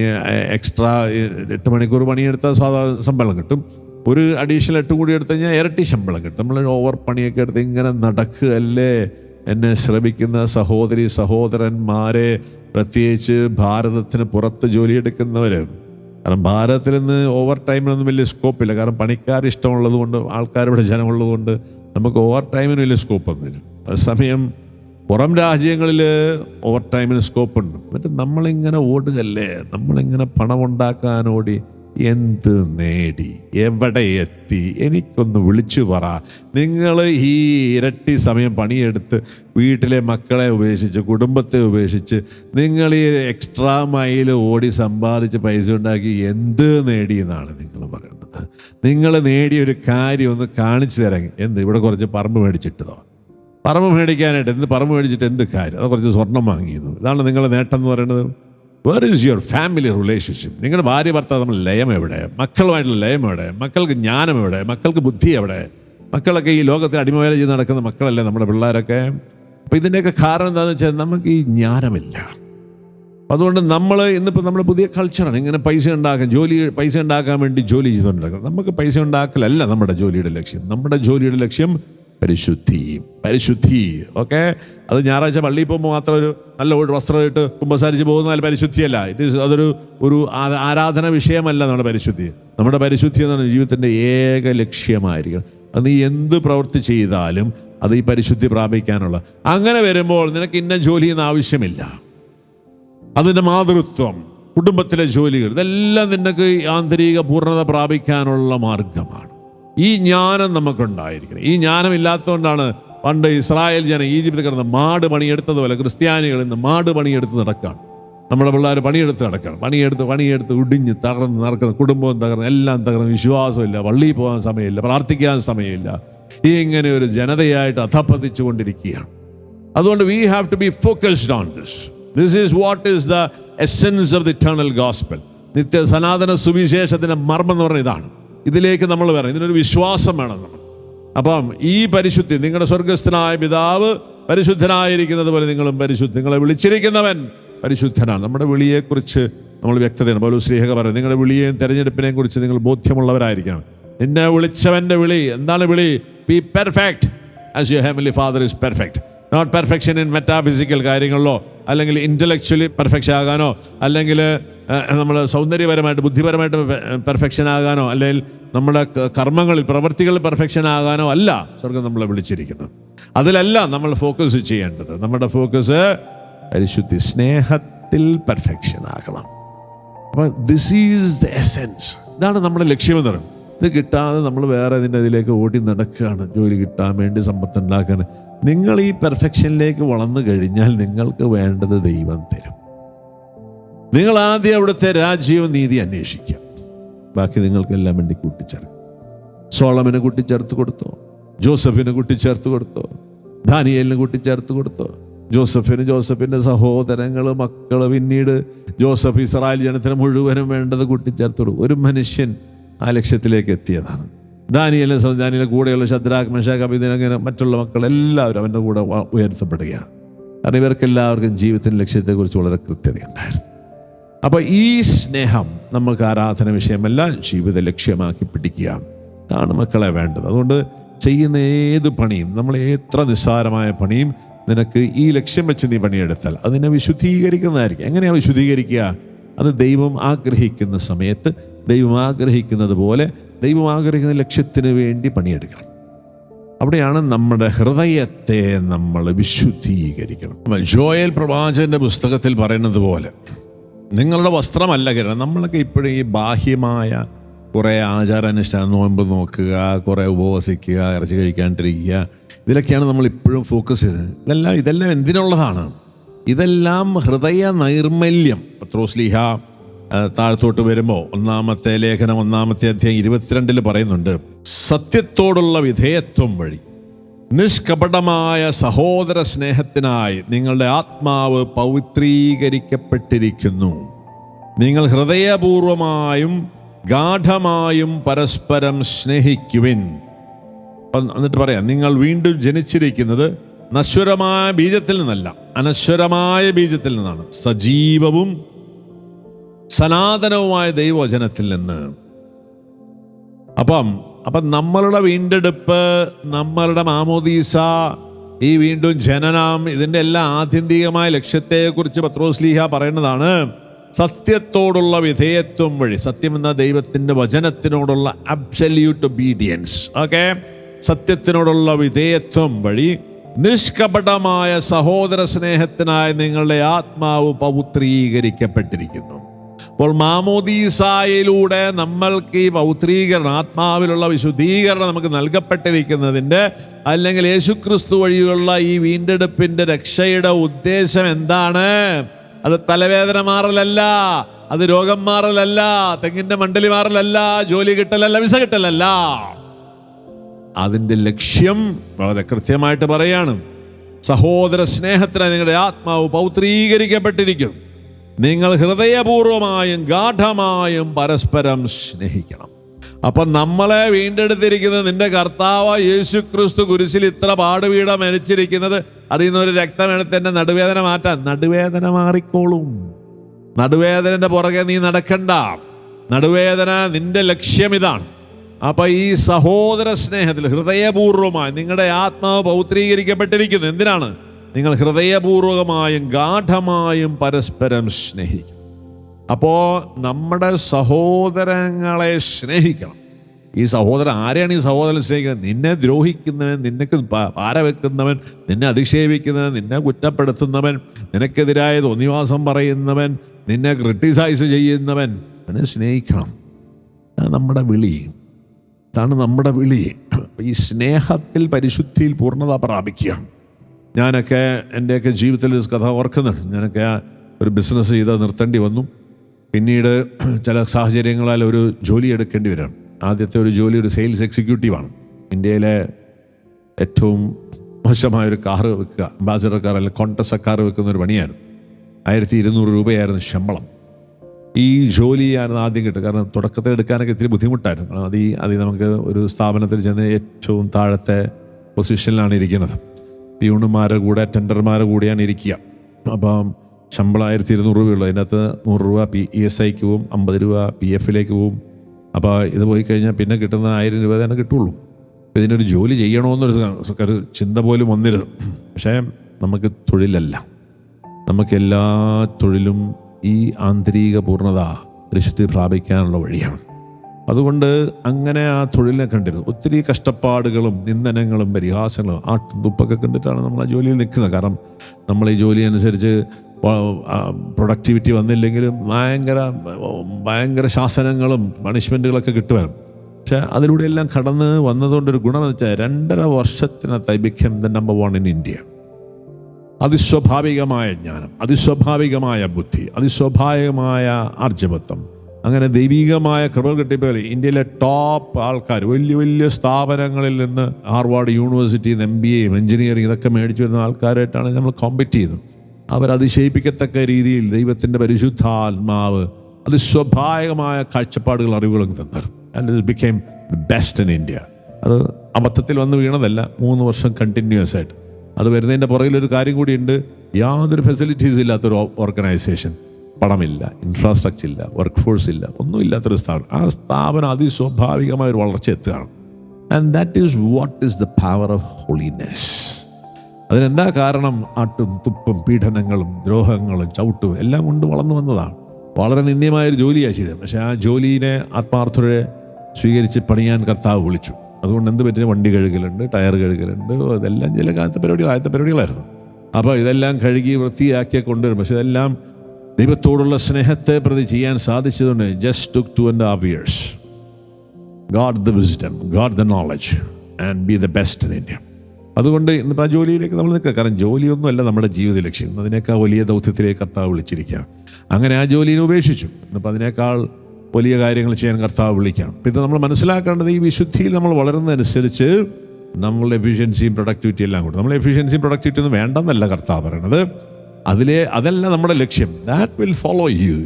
എക്സ്ട്രാ എട്ട് മണിക്കൂർ പണിയെടുത്താൽ സാധാരണ ശമ്പളം കിട്ടും. ഒരു അഡീഷണൽ എട്ട് കൂടി എടുത്തു കഴിഞ്ഞാൽ ഇരട്ടി ശമ്പളം കിട്ടും. നമ്മൾ ഓവർ പണിയൊക്കെ എടുത്ത് ഇങ്ങനെ നടക്കുകയല്ലേ? എന്നെ ശ്രമിക്കുന്ന സഹോദരി സഹോദരന്മാരെ പ്രത്യേകിച്ച് ഭാരതത്തിന് പുറത്ത് ജോലിയെടുക്കുന്നവർ കാരണം ഭാരതത്തിൽ നിന്ന് ഓവർ ടൈമിനൊന്നും വലിയ സ്കോപ്പില്ല കാരണം പണിക്കാർ ഇഷ്ടമുള്ളതുകൊണ്ട് ആൾക്കാരുടെ ജനമുള്ളതുകൊണ്ട് നമുക്ക് ഓവർ ടൈമിന് വലിയ സ്കോപ്പൊന്നുമില്ല അതേസമയം പുറം രാജ്യങ്ങളിൽ ഓവർ ടൈമിന് സ്കോപ്പുണ്ട് എന്നിട്ട് നമ്മളിങ്ങനെ ഓടുകല്ലേ നമ്മളിങ്ങനെ പണം ഓടി എന്ത് നേടി? എവിടെ എത്തി? എനിക്കൊന്ന് വിളിച്ചു പറ. നിങ്ങൾ ഈ ഇരട്ടി സമയം പണിയെടുത്ത് വീട്ടിലെ മക്കളെ ഉപേക്ഷിച്ച് കുടുംബത്തെ ഉപേക്ഷിച്ച് നിങ്ങൾ ഈ എക്സ്ട്രാ മൈൽ ഓടി സമ്പാദിച്ച് പൈസ ഉണ്ടാക്കി എന്ത് നേടി എന്നാണ് നിങ്ങൾ പറയുന്നത് നിങ്ങൾ നേടിയ ഒരു കാര്യം ഒന്ന് കാണിച്ചു തരാൻ. എന്ത്? ഇവിടെ കുറച്ച് പറമ്പ് മേടിച്ചിട്ടതോ? പറമ്പ് മേടിക്കാനായിട്ട് എന്ത്? പറമ്പ് മേടിച്ചിട്ട് എന്ത് കാര്യം? അത് കുറച്ച് സ്വർണം വാങ്ങിയിരുന്നു ഇതാണ് നിങ്ങളുടെ നേട്ടം എന്ന് പറയുന്നത്. Where is your family relationship നിങ്ങളുടെ ഭാര്യ ഭർത്താവ് തമ്മിൽ ലയം എവിടെ? മക്കളുമായിട്ടുള്ള ലയം എവിടെ? മക്കൾക്ക് ജ്ഞാനം എവിടെ? മക്കൾക്ക് ബുദ്ധി എവിടെ? മക്കളൊക്കെ ഈ ലോകത്തിൽ അടിമവേല ചെയ്ത് നടക്കുന്ന മക്കളല്ലേ നമ്മുടെ പിള്ളേരൊക്കെ? അപ്പം ഇതിന്റെയൊക്കെ കാരണം എന്താണെന്ന് വെച്ചാൽ നമുക്ക് ഈ ജ്ഞാനമില്ല. അതുകൊണ്ട് നമ്മൾ ഇന്നിപ്പോൾ നമ്മുടെ പുതിയ കൾച്ചറാണ് ഇങ്ങനെ പൈസ ഉണ്ടാക്കാൻ ജോലി പൈസ ഉണ്ടാക്കാൻ വേണ്ടി ജോലി ചെയ്തുകൊണ്ടിരിക്കുന്നത്. നമുക്ക് പൈസ ഉണ്ടാക്കലല്ല നമ്മുടെ ജോലിയുടെ ലക്ഷ്യം. നമ്മുടെ ജോലിയുടെ ലക്ഷ്യം പരിശുദ്ധി പരിശുദ്ധി ഓക്കെ? അത് ഞായറാഴ്ച പള്ളിയിൽ പോകുമ്പോൾ മാത്രം ഒരു നല്ല വസ്ത്രം ഇട്ട് കുമ്പസാരിച്ച് പോകുന്നാൽ പരിശുദ്ധിയല്ല. ഇറ്റ് ഈസ് അതൊരു ഒരു ആരാധന വിഷയമല്ല നമ്മുടെ പരിശുദ്ധി. നമ്മുടെ പരിശുദ്ധി എന്നാണ് ജീവിതത്തിന്റെ ഏക ലക്ഷ്യമായിരിക്കണം. അത് നീ എന്ത് പ്രവൃത്തി ചെയ്താലും അത് ഈ പരിശുദ്ധി പ്രാപിക്കാനുള്ള. അങ്ങനെ വരുമ്പോൾ നിനക്ക് ഇന്ന ജോലി എന്ന് ആവശ്യമില്ല. അതിന്റെ മാതൃത്വം കുടുംബത്തിലെ ജോലികൾ ഇതെല്ലാം നിനക്ക് ആന്തരിക പൂർണത പ്രാപിക്കാനുള്ള മാർഗമാണ്. ഈ ജ്ഞാനം നമുക്കുണ്ടായിരിക്കണം. ഈ ജ്ഞാനം ഇല്ലാത്തതുകൊണ്ടാണ് പണ്ട് ഇസ്രായേൽ ജനം ഈജിപ്തിൽ കിടന്ന് മാട് പണിയെടുത്തതുപോലെ ക്രിസ്ത്യാനികൾ ഇന്ന് മാട് പണിയെടുത്ത് നടക്കുകയാണ് നമ്മുടെ പിള്ളേർ പണിയെടുത്ത് നടക്കുകയാണ് പണിയെടുത്ത് പണിയെടുത്ത് ഉടിഞ്ഞ് തകർന്ന് നടക്കുന്ന കുടുംബവും തകർന്ന് എല്ലാം തകർന്ന് വിശ്വാസമില്ല പള്ളിയിൽ പോകാൻ സമയമില്ല. പ്രാർത്ഥിക്കാൻ സമയമില്ല. ഈ ഇങ്ങനെ ഒരു ജനതയായിട്ട് അധപ്പതിച്ചു കൊണ്ടിരിക്കുകയാണ് അതുകൊണ്ട് we have to be focused on this this is what is the essence of the eternal gospel നിത്യ സനാതന സുവിശേഷത്തിന്റെ മർമ്മം എന്ന് പറഞ്ഞ ഇതാണ്. ഇതിലേക്ക് നമ്മൾ വരണം. ഇതിനൊരു വിശ്വാസം വേണം നമ്മൾ. അപ്പം ഈ പരിശുദ്ധി നിങ്ങളുടെ സ്വർഗസ്ഥനായ പിതാവ് പരിശുദ്ധനായിരിക്കുന്നത് പോലെ നിങ്ങളും പരിശുദ്ധ നിങ്ങളെ വിളിച്ചിരിക്കുന്നവൻ പരിശുദ്ധനാണ്. നമ്മുടെ വിളിയെക്കുറിച്ച് നമ്മൾ വ്യക്തതയാണ്. പൗലു ശ്രീഹക പറയുന്നത് നിങ്ങളുടെ വിളിയെയും തെരഞ്ഞെടുപ്പിനെയും കുറിച്ച് നിങ്ങൾ ബോധ്യമുള്ളവരായിരിക്കണം. നിന്നെ വിളിച്ചവന്റെ വിളി എന്താണ് വിളി? Be perfect as you heavenly father is perfect not perfection in metaphysical കാര്യങ്ങളിലോ അല്ലെങ്കിൽ ഇന്റലക്ച്വലി പെർഫെക്റ്റ് ആകാനോ അല്ലെങ്കിൽ നമ്മൾ സൗന്ദര്യപരമായിട്ട് ബുദ്ധിപരമായിട്ട് പെർഫെക്ഷൻ ആകാനോ അല്ലെങ്കിൽ നമ്മുടെ കർമ്മങ്ങളിൽ പ്രവൃത്തികളിൽ പെർഫെക്ഷൻ ആകാനോ അല്ല സ്വർഗം നമ്മളെ വിളിച്ചിരിക്കുന്നത്. അതിലല്ല നമ്മൾ ഫോക്കസ് ചെയ്യേണ്ടത്. നമ്മുടെ ഫോക്കസ് പരിശുദ്ധി സ്നേഹത്തിൽ പെർഫെക്ഷൻ ആകണം. അപ്പം ദിസ് ഈസ് ദ എസെൻസ് ഇതാണ് നമ്മുടെ ലക്ഷ്യമെന്ന് പറയുന്നത് ഇത് കിട്ടാതെ നമ്മൾ വേറെ ഇതിന്റെ ഇതിലേക്ക് ഓടി നടക്കുകയാണ്. ജോലി കിട്ടാൻ വേണ്ടി സമ്പത്ത് ഉണ്ടാക്കാൻ. നിങ്ങൾ ഈ പെർഫെക്ഷനിലേക്ക് വളർന്നു കഴിഞ്ഞാൽ നിങ്ങൾക്ക് വേണ്ടത് ദൈവം തരും. നിങ്ങൾ ആദ്യം അവിടുത്തെ രാജ്യവും നീതി അന്വേഷിക്കുക ബാക്കി നിങ്ങൾക്കെല്ലാം വേണ്ടി കൂട്ടിച്ചേർക്കും. സോളമിനെ കൂട്ടിച്ചേർത്ത് കൊടുത്തോ ജോസഫിനെ കൂട്ടിച്ചേർത്ത് കൊടുത്തോ ദാനിയേലിനെ കൂട്ടിച്ചേർത്ത് കൊടുത്തോ ജോസഫിന് ജോസഫിന്റെ സഹോദരങ്ങൾ മക്കൾ പിന്നീട് ജോസഫ് ഇസ്രായേൽ ജനത്തിന് മുഴുവനും വേണ്ടത് കൂട്ടിച്ചേർത്ത് കൊടുക്കും. ഒരു മനുഷ്യൻ ആ ലക്ഷ്യത്തിലേക്ക് എത്തിയതാണ്. ദാനിയലിനെ സംവിധാനിയിലെ കൂടെയുള്ള ശദ്രാക് മെഷാഖ് അങ്ങനെ മറ്റുള്ള മക്കൾ എല്ലാവരും അവന്റെ കൂടെ ഉയർത്തപ്പെടുകയാണ്. കാരണം ഇവർക്കെല്ലാവർക്കും ജീവിതത്തിന്റെ ലക്ഷ്യത്തെക്കുറിച്ച് വളരെ കൃത്യതയുണ്ടായിരുന്നു. അപ്പോൾ ഈ സ്നേഹം നമുക്ക് ആരാധന വിഷയമല്ല ജീവിത ലക്ഷ്യമാക്കി പിടിക്കുക അതാണ് മക്കളെ വേണ്ടത്. അതുകൊണ്ട് ചെയ്യുന്ന ഏത് പണിയും നമ്മൾ എത്ര നിസ്സാരമായ പണിയും നിനക്ക് ഈ ലക്ഷ്യം വെച്ച് നീ പണിയെടുത്താൽ അതിനെ വിശുദ്ധീകരിക്കുന്നതായിരിക്കും. എങ്ങനെയാണ് വിശുദ്ധീകരിക്കുക? അത് ദൈവം ആഗ്രഹിക്കുന്ന സമയത്ത് ദൈവം ആഗ്രഹിക്കുന്നത് പോലെ ദൈവം ആഗ്രഹിക്കുന്ന ലക്ഷ്യത്തിന് വേണ്ടി പണിയെടുക്കണം. അവിടെയാണ് നമ്മുടെ ഹൃദയത്തെ നമ്മൾ വിശുദ്ധീകരിക്കണം. ജോയൽ പ്രവാചകന്റെ പുസ്തകത്തിൽ പറയുന്നത് പോലെ നിങ്ങളുടെ വസ്ത്രമല്ല കിരണം നമ്മളൊക്കെ ഇപ്പോഴും ഈ ബാഹ്യമായ കുറേ ആചാരാനുഷ്ഠാനം നോമ്പ് നോക്കുക കുറേ ഉപവസിക്കുക ഇറച്ചി കഴിക്കാണ്ടിരിക്കുക ഇതിലൊക്കെയാണ് നമ്മൾ ഇപ്പോഴും ഫോക്കസ് ചെയ്തത് ഇതെല്ലാം ഇതെല്ലാം എന്തിനുള്ളതാണ്? ഇതെല്ലാം ഹൃദയ നൈർമല്യം. പത്രോസ്ലിഹ താഴത്തോട്ട് വരുമ്പോൾ ഒന്നാമത്തെ ലേഖനം ഒന്നാമത്തെ അധ്യായം ഇരുപത്തിരണ്ടിൽ പറയുന്നുണ്ട് സത്യത്തോടുള്ള വിധേയത്വം വഴി. നിഷ്കപടമായ സഹോദര സ്നേഹത്തിനായി നിങ്ങളുടെ ആത്മാവ് പവിത്രീകരിക്കപ്പെട്ടിരിക്കുന്നു. നിങ്ങൾ ഹൃദയപൂർവമായും ഗാഠമായും പരസ്പരം സ്നേഹിക്കുവിൻ. എന്നിട്ട് പറയാം നിങ്ങൾ വീണ്ടും ജനിച്ചിരിക്കുന്നത് നശ്വരമായ ബീജത്തിൽ നിന്നല്ല അനശ്വരമായ ബീജത്തിൽ നിന്നാണ്. സജീവവും സനാതനവുമായ ദൈവവചനത്തിൽ നിന്ന്. അപ്പം അപ്പം നമ്മളുടെ വീണ്ടെടുപ്പ് നമ്മളുടെ മാമോദീസ ഈ വീണ്ടും ജനനം ഇതിന്റെ എല്ലാം ആത്യന്തികമായ ലക്ഷ്യത്തെക്കുറിച്ച് പത്രോസ്ലീഹ പറയുന്നതാണ് സത്യത്തോടുള്ള വിധേയത്വം വഴി സത്യം എന്ന ദൈവത്തിന്റെ വചനത്തിനോടുള്ള അബ്സല്യൂട്ട് ഒബീഡിയൻസ് ഓക്കെ സത്യത്തിനോടുള്ള വിധേയത്വം വഴി നിഷ്കപടമായ സഹോദര സ്നേഹത്തിനായി നിങ്ങളുടെ ആത്മാവ് പൗത്രീകരിക്കപ്പെട്ടിരിക്കുന്നു. അപ്പോൾ മാമോദീസായിലൂടെ നമ്മൾക്ക് ഈ പൗത്രീകരണം ആത്മാവിലുള്ള വിശുദ്ധീകരണം നമുക്ക് നൽകപ്പെട്ടിരിക്കുന്നതിന്റെ അല്ലെങ്കിൽ യേശുക്രിസ്തു വഴിയുള്ള ഈ വീണ്ടെടുപ്പിന്റെ രക്ഷയുടെ ഉദ്ദേശം എന്താണ്? അത് തലവേദന മാറലല്ല അത് രോഗം മാറലല്ല തെങ്ങിന്റെ മണ്ടലി മാറലല്ല ജോലി കിട്ടലല്ല വിസ കിട്ടലല്ല. അതിന്റെ ലക്ഷ്യം വളരെ കൃത്യമായിട്ട് പറയാണ്. സഹോദര സ്നേഹത്തിന് നിങ്ങളുടെ ആത്മാവ് പൗത്രീകരിക്കപ്പെട്ടിരിക്കും. നിങ്ങൾ ഹൃദയപൂർവമായും ഗാഠമായും പരസ്പരം സ്നേഹിക്കണം. അപ്പം നമ്മളെ വീണ്ടെടുത്തിരിക്കുന്നത് നിന്റെ കർത്താവ് യേശു ക്രിസ്തു കുരിശിൽ ഇത്ര പാടുപീഠം മരിച്ചിരിക്കുന്നത് അതിൽ നിന്ന് ഒരു രക്തമെടുത്ത് എന്റെ നടുവേദന മാറ്റാൻ. നടുവേദന മാറിക്കോളും. നടുവേദനന്റെ പുറകെ നീ നടക്കണ്ട. നടുവേദന നിന്റെ ലക്ഷ്യം ഇതാണ് അപ്പൊ ഈ സഹോദര സ്നേഹത്തിൽ ഹൃദയപൂർവമായി നിങ്ങളുടെ ആത്മാവ് പൗത്രീകരിക്കപ്പെട്ടിരിക്കുന്നു. എന്തിനാണ്? നിങ്ങൾ ഹൃദയപൂർവകമായും ഗാഠമായും പരസ്പരം സ്നേഹിക്കും. അപ്പോൾ നമ്മുടെ സഹോദരങ്ങളെ സ്നേഹിക്കണം. ഈ സഹോദരൻ ആരെയാണ് ഈ സഹോദരൻ സ്നേഹിക്കുന്നത്? നിന്നെ ദ്രോഹിക്കുന്നവൻ നിനക്ക് പാര വെക്കുന്നവൻ നിന്നെ അധിക്ഷേപിക്കുന്നവൻ നിന്നെ കുറ്റപ്പെടുത്തുന്നവൻ നിനക്കെതിരായ തോന്നിവാസം പറയുന്നവൻ നിന്നെ ക്രിട്ടിസൈസ് ചെയ്യുന്നവൻ അവനെ സ്നേഹിക്കണം. നമ്മുടെ വിളി. അതാണ് നമ്മുടെ വിളി. ഈ സ്നേഹത്തിൽ പരിശുദ്ധിയിൽ പൂർണത പ്രാപിക്കുക. ഞാനൊക്കെ എന്റെയൊക്കെ ജീവിതത്തിൽ കഥ ഓർക്കുന്നുണ്ട്. ഞാനൊക്കെ ഒരു ബിസിനസ് ചെയ്ത് നിർത്തേണ്ടി വന്നു. പിന്നീട് ചില സാഹചര്യങ്ങളാൽ ഒരു ജോലി എടുക്കേണ്ടി വരാണ്. ആദ്യത്തെ ഒരു ജോലി ഒരു സെയിൽസ് എക്സിക്യൂട്ടീവാണ് ഇന്ത്യയിലെ ഏറ്റവും മോശമായൊരു കാറ് വെക്കുക അംബാസിഡർ കാർ അല്ലെങ്കിൽ കോൺടസ കാർ വെക്കുന്ന ഒരു പണിയായിരുന്നു. ആയിരത്തി ഇരുന്നൂറ് രൂപയായിരുന്നു ശമ്പളം. ഈ ജോലി ഞാൻ ആദ്യം കിട്ടും. കാരണം തുടക്കത്തിൽ എടുക്കാനൊക്കെ ഇത്തിരി ബുദ്ധിമുട്ടായിരുന്നു. അത് ഈ അത് നമുക്ക് ഒരു സ്ഥാപനത്തിൽ ചെന്ന് ഏറ്റവും താഴത്തെ പൊസിഷനിലാണ് ഇരിക്കുന്നത്. പ്യൂണുമാരുടെ കൂടെ ടെൻഡർമാരുടെ കൂടെയാണ് ഇരിക്കുക. അപ്പം ശമ്പളം ആയിരത്തി ഇരുന്നൂറ് രൂപയുള്ളൂ. അതിനകത്ത് നൂറ് രൂപ പി ഇ എസ് ഐക്ക് പോവും അമ്പത് രൂപ പി എഫിലേക്ക് പോവും. അപ്പോൾ ഇത് പോയി കഴിഞ്ഞാൽ പിന്നെ കിട്ടുന്ന ആയിരം രൂപ തന്നെ കിട്ടുള്ളൂ. അപ്പോൾ ഇതിനൊരു ജോലി ചെയ്യണമെന്നൊരു ചിന്ത പോലും വന്നിരുന്നു. പക്ഷേ നമുക്ക് തൊഴിലല്ല. നമുക്കെല്ലാ തൊഴിലും ഈ ആന്തരിക പൂർണത പരിശുദ്ധി പ്രാപിക്കാനുള്ള വഴിയാണ്. അതുകൊണ്ട് അങ്ങനെ ആ തൊഴിലിനെ കണ്ടിരുന്നു. ഒത്തിരി കഷ്ടപ്പാടുകളും നിന്ദനങ്ങളും പരിഹാസങ്ങളും ആ തുപ്പൊക്കെ കണ്ടിട്ടാണ് നമ്മൾ ആ ജോലിയിൽ നിൽക്കുന്നത്. കാരണം നമ്മൾ ഈ ജോലി അനുസരിച്ച് പ്രൊഡക്ടിവിറ്റി വന്നില്ലെങ്കിലും ഭയങ്കര ഭയങ്കര ശാസനങ്ങളും പണിഷ്മെന്റുകളൊക്കെ കിട്ടുവാനും പക്ഷെ അതിലൂടെ എല്ലാം കടന്ന് വന്നതുകൊണ്ടൊരു ഗുണമെന്ന് വെച്ചാൽ രണ്ടര വർഷത്തിനകത്ത് I become the number one in India അതിസ്വാഭാവികമായ ജ്ഞാനം അതിസ്വാഭാവികമായ ബുദ്ധി അതിസ്വാഭാവികമായ ആർജവത്വം. അങ്ങനെ ദൈവികമായ കൃപകൾ കിട്ടിയപ്പോൾ ഇന്ത്യയിലെ ടോപ്പ് ആൾക്കാർ വലിയ വലിയ സ്ഥാപനങ്ങളിൽ നിന്ന് ഹാർവാർഡ് യൂണിവേഴ്സിറ്റിയിൽ നിന്ന് എം ബി എയും എഞ്ചിനീയറിംഗ് ഇതൊക്കെ മേടിച്ചു വരുന്ന ആൾക്കാരായിട്ടാണ് നമ്മൾ കോമ്പറ്റ് ചെയ്യുന്നത്. അവർ അതിശയിപ്പിക്കത്തക്ക രീതിയിൽ ദൈവത്തിന്റെ പരിശുദ്ധാത്മാവ് അതിസ്വാഭാവികമായ കാഴ്ചപ്പാടുകൾ അറിവുകളും തന്നത് and it became the best in India അത് അബദ്ധത്തിൽ വന്ന് വീണതല്ല മൂന്ന് വർഷം കണ്ടിന്യൂസ് ആയിട്ട്. അത് വരുന്നതിന്റെ പുറകിലൊരു കാര്യം കൂടിയുണ്ട്. യാതൊരു ഫെസിലിറ്റീസ് ഇല്ലാത്തൊരു ഓർഗനൈസേഷൻ പണമില്ല ഇൻഫ്രാസ്ട്രക്ചർ ഇല്ല വർക്ക് ഫോഴ്സ് ഇല്ല ഒന്നും ഇല്ലാത്തൊരു സ്ഥാപനം. ആ സ്ഥാപനം അതിസ്വാഭാവികമായ ഒരു വളർച്ച എത്തുകയാണ്. And that is what is the power of holiness അതിനെന്താ കാരണം? ആട്ടും തുപ്പും പീഡനങ്ങളും ദ്രോഹങ്ങളും ചവിട്ടും എല്ലാം കൊണ്ട് വളർന്നു വന്നതാണ്. വളരെ നിന്ദ്യമായൊരു ജോലിയാണ് ചെയ്തത്. പക്ഷേ ആ ജോലിയെ ആത്മാർത്ഥരെ സ്വീകരിച്ച് പണിയാൻ കർത്താവ് വിളിച്ചു. അതുകൊണ്ട് എന്ത് പറ്റിയ വണ്ടി കഴുകലുണ്ട് ടയർ കഴുകലുണ്ട് അതെല്ലാം ചില കാലത്തെ പരിപാടികൾ ആദ്യത്തെ പരിപാടികളായിരുന്നു. അപ്പോൾ ഇതെല്ലാം കഴുകി വൃത്തിയാക്കി കൊണ്ടുവരും. പക്ഷേ ഇതെല്ലാം ദൈവത്തോടുള്ള സ്നേഹത്തെ പ്രതി ചെയ്യാൻ സാധിച്ചതുകൊണ്ട് just took two and half years got the wisdom got the knowledge and be the best in India അതുകൊണ്ട് ഇന്നിപ്പോൾ ആ ജോലിയിലേക്ക് നമ്മൾ നിൽക്കുക. കാരണം ജോലിയൊന്നുമല്ല നമ്മുടെ ജീവിത ലക്ഷ്യം. അതിനേക്കാൾ വലിയ ദൗത്യത്തിലേക്ക് കർത്താവ് വിളിച്ചിരിക്കുക. അങ്ങനെ ആ ജോലിയെ ഉപേക്ഷിച്ചു. ഇന്നിപ്പോൾ അതിനേക്കാൾ വലിയ കാര്യങ്ങൾ ചെയ്യാൻ കർത്താവ് വിളിക്കാം. ഇത് നമ്മൾ മനസ്സിലാക്കേണ്ടത് ഈ വിശുദ്ധിയിൽ നമ്മൾ വളരുന്നതനുസരിച്ച് നമ്മളുടെ എഫിഷ്യൻസിയും പ്രൊഡക്ടിവിറ്റി എല്ലാം കൂടും. നമ്മൾ എഫിഷ്യൻസിയും പ്രൊഡക്ടിവിറ്റി ഒന്നും വേണ്ടെന്നല്ല കർത്താവ് പറയണത്. അതിലെ അതല്ല നമ്മുടെ ലക്ഷ്യം. ദാറ്റ് വിൽ ഫോളോ യു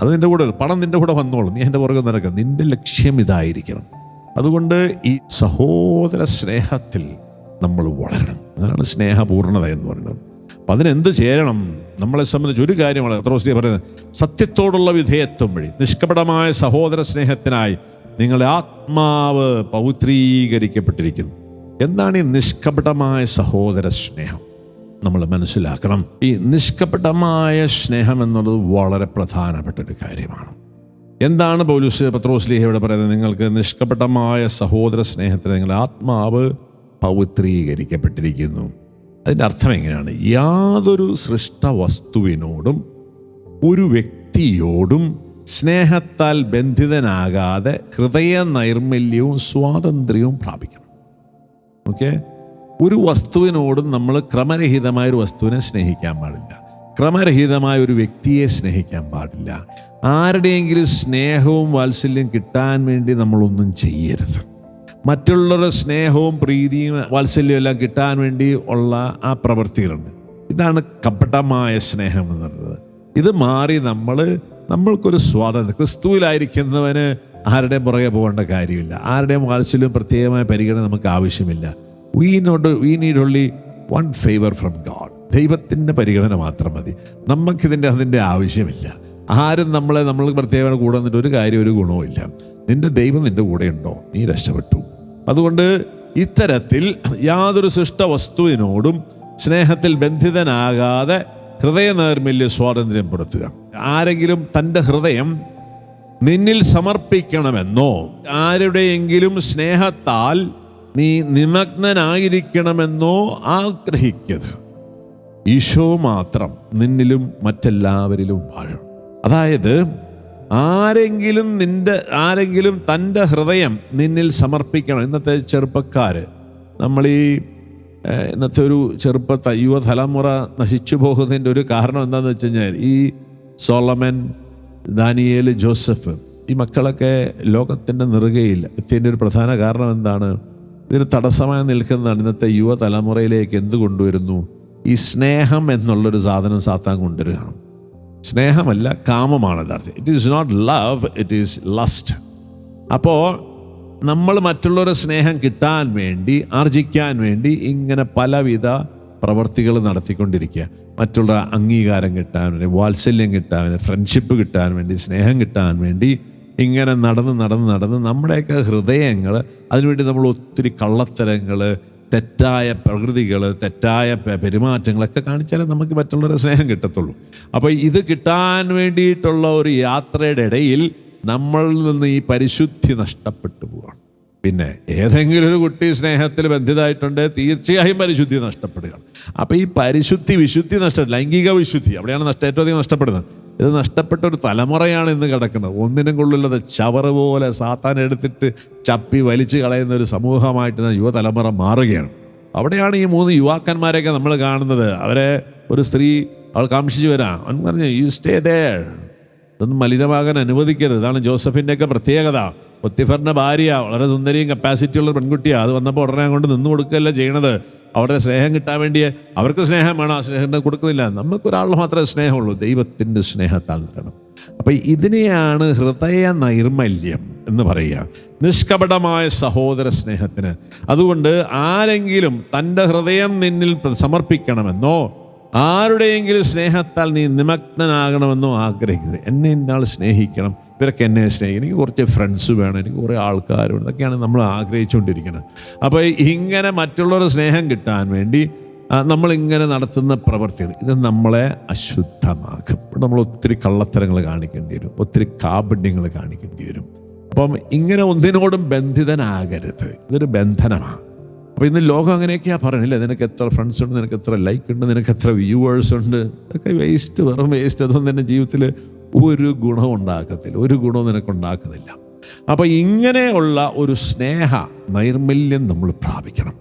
അത് നിന്റെ കൂടെ പണം നിന്റെ കൂടെ വന്നോളും. നീ എന്റെ പുറകെ നടക്കുക നിന്റെ ലക്ഷ്യം ഇതായിരിക്കണം. അതുകൊണ്ട് ഈ സഹോദര സ്നേഹത്തിൽ നമ്മൾ വളരണം. അതാണ് സ്നേഹപൂർണത എന്ന് പറയുന്നത്. അപ്പം അതിനെന്ത് ചേരണം? നമ്മളെ സംബന്ധിച്ച് ഒരു കാര്യമാണ് പത്രോസ്ലി പറയുന്നത്. സത്യത്തോടുള്ള വിധേയത്വം വഴി നിഷ്കപടമായ സഹോദര സ്നേഹത്തിനായി നിങ്ങളുടെ ആത്മാവ് പൗത്രീകരിക്കപ്പെട്ടിരിക്കുന്നു. എന്താണ് ഈ നിഷ്കപടമായ സഹോദര സ്നേഹം? നമ്മൾ മനസ്സിലാക്കണം. ഈ നിഷ്കപടമായ സ്നേഹം എന്നുള്ളത് വളരെ പ്രധാനപ്പെട്ട ഒരു കാര്യമാണ്. എന്താണ് പൗലുസ് പത്രോസ്ലിഹ ഇവിടെ പറയുന്നത്? നിങ്ങൾക്ക് നിഷ്കപടമായ സഹോദര സ്നേഹത്തിന് നിങ്ങളുടെ ആത്മാവ് പവിത്രീകരിക്കപ്പെട്ടിരിക്കുന്നു. അതിന്റെ അർത്ഥം എങ്ങനെയാണ്? യാതൊരു സൃഷ്ട വസ്തുവിനോടും ഒരു വ്യക്തിയോടും സ്നേഹത്താൽ ബന്ധിതനാകാതെ ഹൃദയ നൈർമല്യവും സ്വാതന്ത്ര്യവും പ്രാപിക്കണം. ഓക്കെ? ഒരു വസ്തുവിനോടും നമ്മൾ ക്രമരഹിതമായ ഒരു വസ്തുവിനെ സ്നേഹിക്കാൻ പാടില്ല. ക്രമരഹിതമായ ഒരു വ്യക്തിയെ സ്നേഹിക്കാൻ പാടില്ല. ആരുടെയെങ്കിലും സ്നേഹവും വാത്സല്യം കിട്ടാൻ വേണ്ടി നമ്മളൊന്നും ചെയ്യരുത്. മറ്റുള്ളവരുടെ സ്നേഹവും പ്രീതിയും വാത്സല്യവും എല്ലാം കിട്ടാൻ വേണ്ടി ഉള്ള ആ പ്രവൃത്തികളുണ്ട്. ഇതാണ് കപടമായ സ്നേഹം എന്ന് പറയുന്നത്. ഇത് മാറി നമ്മൾ നമ്മൾക്കൊരു സ്വാതന്ത്ര്യം. ക്രിസ്തുവിലായിരിക്കുന്നവന് ആരുടെയും പുറകെ പോകേണ്ട കാര്യമില്ല. ആരുടെയും വാത്സല്യവും പ്രത്യേകമായ പരിഗണന നമുക്ക് ആവശ്യമില്ല. We not we need only one favour from God ദൈവത്തിന്റെ പരിഗണന മാത്രം മതി. നമുക്കിതിന്റെ അതിന്റെ ആവശ്യമില്ല. ആരും നമ്മളെ നമ്മൾ പ്രത്യേകമായി കൂടെ നിന്നിട്ട് ഒരു കാര്യം ഒരു ഗുണവും ഇല്ല. നിന്റെ ദൈവം കൂടെ ഉണ്ടോ? നീ രക്ഷപ്പെട്ടു. അതുകൊണ്ട് ഇത്തരത്തിൽ യാതൊരു സൃഷ്ട വസ്തുവിനോടും സ്നേഹത്തിൽ ബന്ധിതനാകാതെ ഹൃദയ നൈർമല്യ സ്വാതന്ത്ര്യം പെടുത്തുക ആരെങ്കിലും തന്റെ ഹൃദയം നിന്നിൽ സമർപ്പിക്കണമെന്നോ ആരുടെയെങ്കിലും സ്നേഹത്താൽ നീ നിമഗ്നനായിരിക്കണമെന്നോ ആഗ്രഹിക്കരുത്. ഈശോ മാത്രം നിന്നിലും മറ്റെല്ലാവരിലും വാഴും. അതായത് ആരെങ്കിലും നിന്റെ ആരെങ്കിലും തന്റെ ഹൃദയം നിന്നിൽ സമർപ്പിക്കണം. ഇന്നത്തെ ചെറുപ്പക്കാർ നമ്മൾ ഈ ഇന്നത്തെ ഒരു ചെറുപ്പ യുവതലമുറ നശിച്ചു പോകുന്നതിന്റെ ഒരു കാരണം എന്താണെന്ന് വെച്ച് കഴിഞ്ഞാൽ ഈ സോളമൻ ദാനിയേൽ ജോസഫ് ഈ മക്കളൊക്കെ ലോകത്തിന്റെ നെറുകയിൽ എത്തിയതിന്റെ ഒരു പ്രധാന കാരണം എന്താണ്? ഇതിന് തടസ്സമായി നിൽക്കുന്നതാണ് ഇന്നത്തെ യുവതലമുറയിലേക്ക് എന്ത് കൊണ്ടുവരുന്നു? ഈ സ്നേഹം എന്നുള്ളൊരു സാധനം സാത്താൻ കൊണ്ടുവരികയാണ്. സ്നേഹമല്ല കാമമാണ് യഥാർത്ഥം it is not love it is lust അപ്പോൾ നമ്മൾ മറ്റുള്ളവരുടെ സ്നേഹം കിട്ടാൻ വേണ്ടി ആർജിക്കാൻ വേണ്ടി ഇങ്ങനെ പലവിധ പ്രവർത്തികൾ നടത്തിക്കൊണ്ടിരിക്കുക. മറ്റുള്ള അംഗീകാരം കിട്ടാൻ വേണ്ടി വാത്സല്യം കിട്ടാൻ വേണ്ടി ഫ്രണ്ട്ഷിപ്പ് കിട്ടാൻ വേണ്ടി സ്നേഹം കിട്ടാൻ വേണ്ടി ഇങ്ങനെ നടന്ന് നടന്ന് നടന്ന് നമ്മുടെയൊക്കെ ഹൃദയങ്ങൾ അതിനുവേണ്ടി നമ്മൾ ഒത്തിരി കള്ളത്തരങ്ങൾ തെറ്റായ പ്രകൃതികൾ തെറ്റായ പെരുമാറ്റങ്ങളൊക്കെ കാണിച്ചാലേ നമുക്ക് മറ്റുള്ളവരെ സ്നേഹം കിട്ടത്തുള്ളൂ. അപ്പോൾ ഇത് കിട്ടാൻ വേണ്ടിയിട്ടുള്ള ഒരു യാത്രയുടെ ഇടയിൽ നമ്മളിൽ നിന്ന് ഈ പരിശുദ്ധി നഷ്ടപ്പെട്ടു പോവാണ്. പിന്നെ ഏതെങ്കിലും ഒരു കുട്ടി സ്നേഹത്തിൽ ബന്ധിതമായിട്ടുണ്ട് തീർച്ചയായും പരിശുദ്ധി നഷ്ടപ്പെടുകയാണ്. അപ്പോൾ ഈ പരിശുദ്ധി വിശുദ്ധി നഷ്ടം ലൈംഗിക വിശുദ്ധി അവിടെയാണ് നഷ്ട ഏറ്റവും അധികം നഷ്ടപ്പെടുന്നത്. ഇത് നഷ്ടപ്പെട്ട ഒരു തലമുറയാണ് ഇന്ന് കിടക്കുന്നത്. ഒന്നിനും കൊള്ളില്ലാതെ ചവറ് പോലെ സാത്താൻ എടുത്തിട്ട് ചപ്പി വലിച്ചു കളയുന്ന ഒരു സമൂഹമായിട്ട് യുവതലമുറ മാറുകയാണ്. അവിടെയാണ് ഈ മൂന്ന് യുവാക്കന്മാരെയൊക്കെ നമ്മൾ കാണുന്നത്. അവരെ ഒരു സ്ത്രീ അവൾ കാംക്ഷിച്ചു വരാം. അവൻ പറഞ്ഞു യു സ്റ്റേ ദേ ഇതൊന്നും മലിനമാകാൻ അനുവദിക്കരുത്. ഇതാണ് ജോസഫിന്റെയൊക്കെ പ്രത്യേകത. ഒത്തിഫറിന്റെ ഭാര്യ വളരെ സുന്ദരിയും കപ്പാസിറ്റി ഉള്ള പെൺകുട്ടിയാണ് അത് വന്നപ്പോൾ ഉടനെ അങ്ങോട്ട് നിന്ന് കൊടുക്കുകയല്ല ചെയ്യണത്. അവരുടെ സ്നേഹം കിട്ടാൻ വേണ്ടി അവർക്ക് സ്നേഹം വേണം ആ സ്നേഹം കൊടുക്കുന്നില്ല. നമുക്കൊരാളിൽ മാത്രമേ സ്നേഹമുള്ളൂ. ദൈവത്തിന്റെ സ്നേഹത്താൽ നിൽക്കണം. അപ്പം ഇതിനെയാണ് ഹൃദയ നൈർമല്യം എന്ന് പറയുക. നിഷ്കപടമായ സഹോദര സ്നേഹത്തിന്. അതുകൊണ്ട് ആരെങ്കിലും തന്റെ ഹൃദയം നിന്നിൽ സമർപ്പിക്കണമെന്നോ ആരുടെയെങ്കിലും സ്നേഹത്താൽ നീ നിമഗ്നനാകണമെന്നോ ആഗ്രഹിക്കുന്നത് എന്നെ ഇന്നാൾ സ്നേഹിക്കണം. ഇവരൊക്കെ എന്നെ സ്നേഹിക്കണം. എനിക്ക് കുറച്ച് ഫ്രണ്ട്സ് വേണം. എനിക്ക് കുറേ ആൾക്കാർ വേണം. ഇതൊക്കെയാണ് നമ്മൾ ആഗ്രഹിച്ചുകൊണ്ടിരിക്കുന്നത്. അപ്പോൾ ഇങ്ങനെ മറ്റുള്ളവരുടെ സ്നേഹം കിട്ടാൻ വേണ്ടി നമ്മളിങ്ങനെ നടത്തുന്ന പ്രവർത്തികൾ ഇത് നമ്മളെ അശുദ്ധമാക്കും. നമ്മൾ ഒത്തിരി കള്ളത്തരങ്ങൾ കാണിക്കേണ്ടി വരും. ഒത്തിരി കാപണ്യങ്ങൾ കാണിക്കേണ്ടി വരും. അപ്പം ഇങ്ങനെ ഒന്നിനോടും ബന്ധിതനാകരുത്. ഇതൊരു ബന്ധനമാണ്. അപ്പോൾ ഇന്ന് ലോകം അങ്ങനെയൊക്കെയാണ് പറയണില്ലേ നിനക്ക് എത്ര ഫ്രണ്ട്സ് ഉണ്ട്? നിനക്ക് എത്ര ലൈക്ക് ഉണ്ട്? നിനക്ക് എത്ര വ്യൂവേഴ്സ് ഉണ്ട്? അതൊക്കെ വേസ്റ്റ് വെറും വേസ്റ്റ് അതൊന്നും തന്നെ ജീവിതത്തിൽ ഒരു ഗുണവും ഉണ്ടാക്കത്തില്ല. ഒരു ഗുണവും നിനക്ക് ഉണ്ടാക്കുന്നില്ല. അപ്പോൾ ഇങ്ങനെയുള്ള ഒരു സ്നേഹ നൈർമല്യം നമ്മൾ പ്രാപിക്കണം.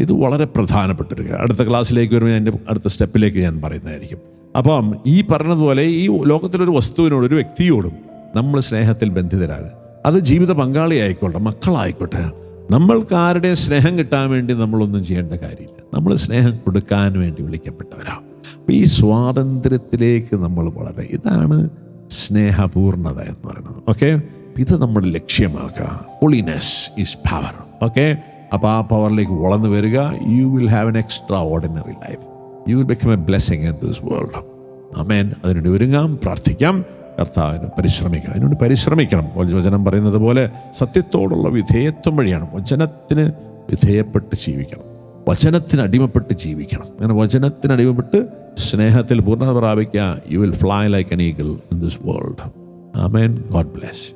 ഇത് വളരെ പ്രധാനപ്പെട്ടൊരു. അടുത്ത ക്ലാസ്സിലേക്ക് വരുമ്പോൾ എന്റെ അടുത്ത സ്റ്റെപ്പിലേക്ക് ഞാൻ പറയുന്നതായിരിക്കും. അപ്പം ഈ പറഞ്ഞതുപോലെ ഈ ലോകത്തിലൊരു വസ്തുവിനോട് ഒരു വ്യക്തിയോടും നമ്മൾ സ്നേഹത്തിൽ ബന്ധിതരാണ്. അത് ജീവിത പങ്കാളിയായിക്കോട്ടെ മക്കളായിക്കോട്ടെ നമ്മൾക്ക് ആരുടെ സ്നേഹം കിട്ടാൻ വേണ്ടി നമ്മളൊന്നും ചെയ്യേണ്ട കാര്യമില്ല. നമ്മൾ സ്നേഹം കൊടുക്കാൻ വേണ്ടി വിളിക്കപ്പെട്ടവരാണ്. അപ്പം ഈ സ്വാതന്ത്ര്യത്തിലേക്ക് നമ്മൾ വളരെ ഇതാണ് സ്നേഹപൂർണത എന്ന് പറയുന്നത്. ഓക്കെ ഇത് നമ്മൾ ലക്ഷ്യമാക്കുക. ഹോളിനെസ് ഈസ് പവർ ഓക്കെ അപ്പോൾ ആ പവറിലേക്ക് വളർന്നു വരിക. You will have an extraordinary life you will become a blessing in this world amen അതിനുവേണ്ടി ഒരുങ്ങാം പ്രാർത്ഥിക്കാം. കർത്താവിന് പരിശ്രമിക്കണം. അതിനുവേണ്ടി പരിശ്രമിക്കണം. വചനം പറയുന്നത് പോലെ സത്യത്തോടുള്ള വിധേയത്വം വഴിയാണ്. വചനത്തിന് വിധേയപ്പെട്ട് ജീവിക്കണം. വചനത്തിന് അടിമപ്പെട്ട് ജീവിക്കണം. അങ്ങനെ വചനത്തിന് അടിമപ്പെട്ട് സ്നേഹത്തിൽ പൂർണത പ്രാപിക്കുക you will fly like an eagle in this world amen God bless